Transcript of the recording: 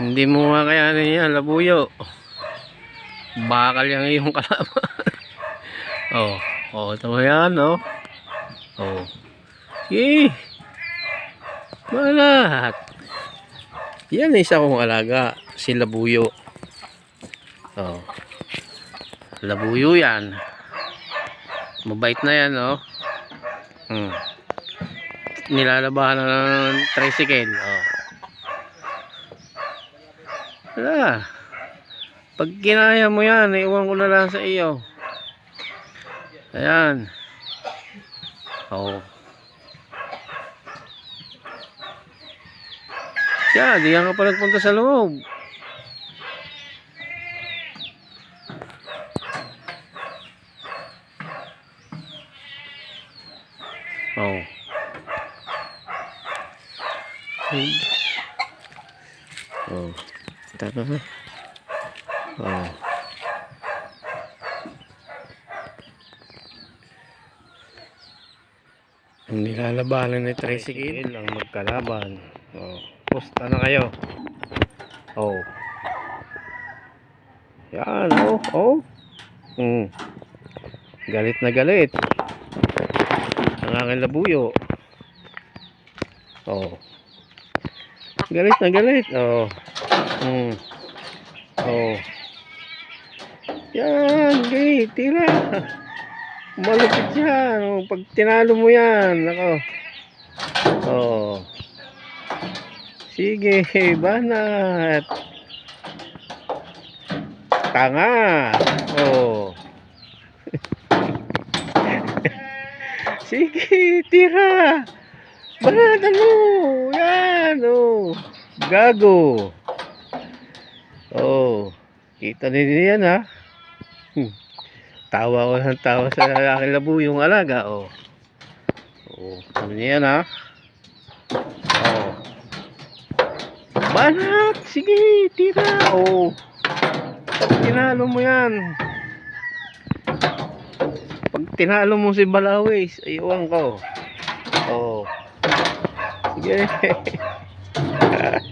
Hindi mo nga kayanin yan, labuyo. Bakal yung iyong kalaban. oh, oh, ito yan, oh. Oh. Yay! Malat. Yan isa kong alaga, si labuyo. Oh. Labuyo yan. Mabait na yan, oh. Hmm. Nilalabahan na ng tricycle, oh. Wala. Pag kinaya mo yan, iwan ko na lang sa iyo. Ayan. Oh. Siya, di ka pa nagpunta sa loob. Oh. Hmm. Oh. Tama na. Oh. Ang nilalabanan ni tricycle ang magkalaban. Oh. Pusta na kayo. Oh. Yan, oh, oh. Hmm. Galit na galit. Ang aking labuyo. Oh. Galit na galit. Oh. Hmm. Oh. Yan, okay, tira. Malupit yan. Oh, pag tinalo mo yan, ako. Oh. Sige, banat. Tanga. Oh. Sige, tira. Banatan mo. Yan, oh. Gago. Oh. Kita ninyo yan, ha? Hmm. Tawa ko ng tawa sa aking labo yung alaga, oh. Oh, ano yan, ha? Oh. Banat! Sige, tira, oh. Tinalo mo yan. Pag tinalo mo si Balawis, ayuwan ko. Oh. Sige.